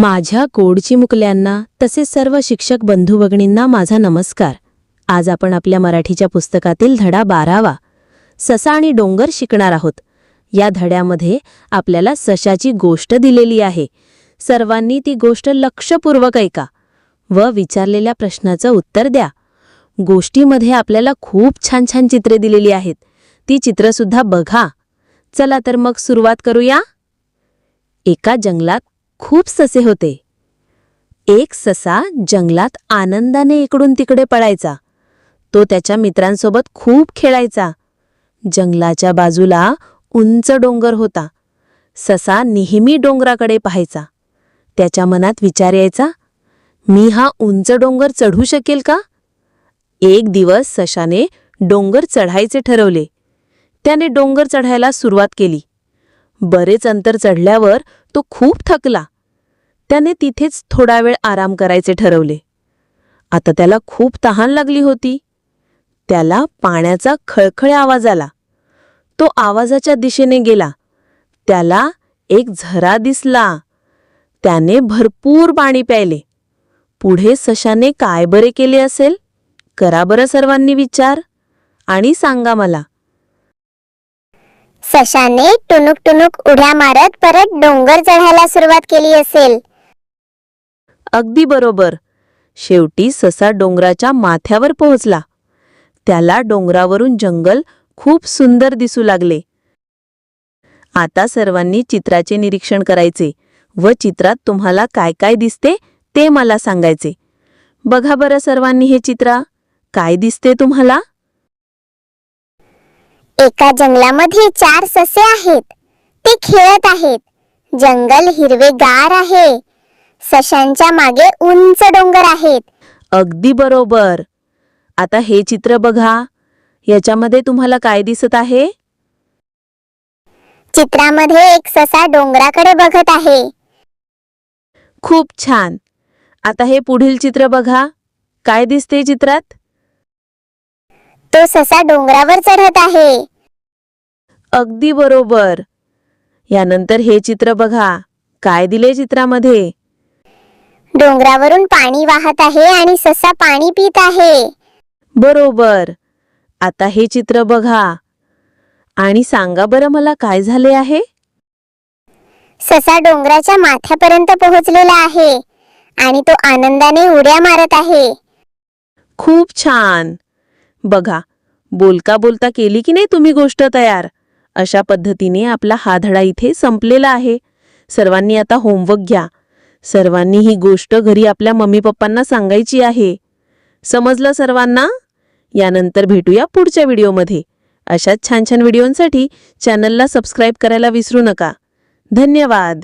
माझ्या गोडची मुकल्यांना तसेच सर्व शिक्षक बंधू भगिनींना माझा नमस्कार. आज आपण आपल्या मराठीच्या पुस्तकातील धडा बारावा ससा आणि डोंगर शिकणार आहोत. या धड्यामध्ये आपल्याला सशाची गोष्ट दिलेली आहे. सर्वांनी ती गोष्ट लक्षपूर्वक ऐका व विचारलेल्या प्रश्नाचं उत्तर द्या. गोष्टीमध्ये आपल्याला खूप छान छान चित्रे दिलेली आहेत. ती चित्रसुद्धा बघा. चला तर मग सुरुवात करूया. एका जंगलात खूप ससे होते. एक ससा जंगलात आनंदाने इकडून तिकडे पळायचा. तो त्याच्या मित्रांसोबत खूप खेळायचा. जंगलाच्या बाजूला उंच डोंगर होता. ससा नेहमी डोंगराकडे पाहायचा. त्याच्या मनात विचार यायचा मी हा उंच डोंगर चढू शकेल का? एक दिवस सशाने डोंगर चढायचे ठरवले. त्याने डोंगर चढायला सुरुवात केली. बरेच अंतर चढल्यावर तो खूप थकला. त्याने तिथेच थोडा वेळ आराम करायचे ठरवले. आता त्याला खूप तहान लागली होती. त्याला पाण्याचा खळखळ आवाज आला. तो आवाजाच्या दिशेने गेला. त्याला एक झरा दिसला. त्याने भरपूर पाणी प्यायले. पुढे सशाने काय बरे केले असेल? करा बरं सर्वांनी विचार आणि सांगा मला. सशाने टुनुक टुनुक उड्या मारत परत डोंगर चढायला सुरुवात केली असेल. अगदी बरोबर. शेवटी ससा डोंगराच्या माथ्यावर पोहोचला. त्याला डोंगरावरून जंगल खूप सुंदर दिसू लागले. आता सर्वांनी चित्राचे निरीक्षण करायचे व चित्रात तुम्हाला काय काय दिसते ते मला सांगायचे. बघा बरं सर्वांनी हे चित्र. काय दिसते तुम्हाला? एका जंगलामध्ये चार ससे आहेत. ते खेळत आहेत. जंगल हिरवेगार आहे. सशांच्या मागे उंच डोंगर आहेत. अगदी बरोबर. आता हे चित्र बघा. याच्यामध्ये तुम्हाला काय दिसत आहे? चित्रामध्ये एक ससा डोंगराकडे बघत आहे. खूप छान. आता हे पुढील चित्र बघा. काय दिसते चित्रात? तो ससा डोंगरावर चढत आहे. अगदी बरोबर. यानंतर हे चित्र बघा. काय दिले चित्रामध्ये? डोंगरावरून पाणी वाहत आहे आणि ससा पाणी पित आहे. बरोबर. आता हे चित्र बघा. आणि सांगा बरं मला काय झाले आहे? ससा डोंगराच्या माथ्यापर्यंत पोहोचलेला आहे आणि तो आनंदाने उड्या मारत आहे. खूप छान. बघा बोलका बोलता केली की नाही तुम्ही गोष्ट तयार? अशा पद्धतीने आपला हा धडा इथे संपलेला आहे. सर्वांनी आता होमवर्क घ्या. सर्वांनी ही गोष्ट घरी आपल्या मम्मी पप्पांना सांगायची आहे. समजलं सर्वांना? यानंतर भेटूया पुढच्या व्हिडिओमध्ये. अशाच छान छान व्हिडिओंसाठी चॅनलला सबस्क्राईब करायला विसरू नका. धन्यवाद!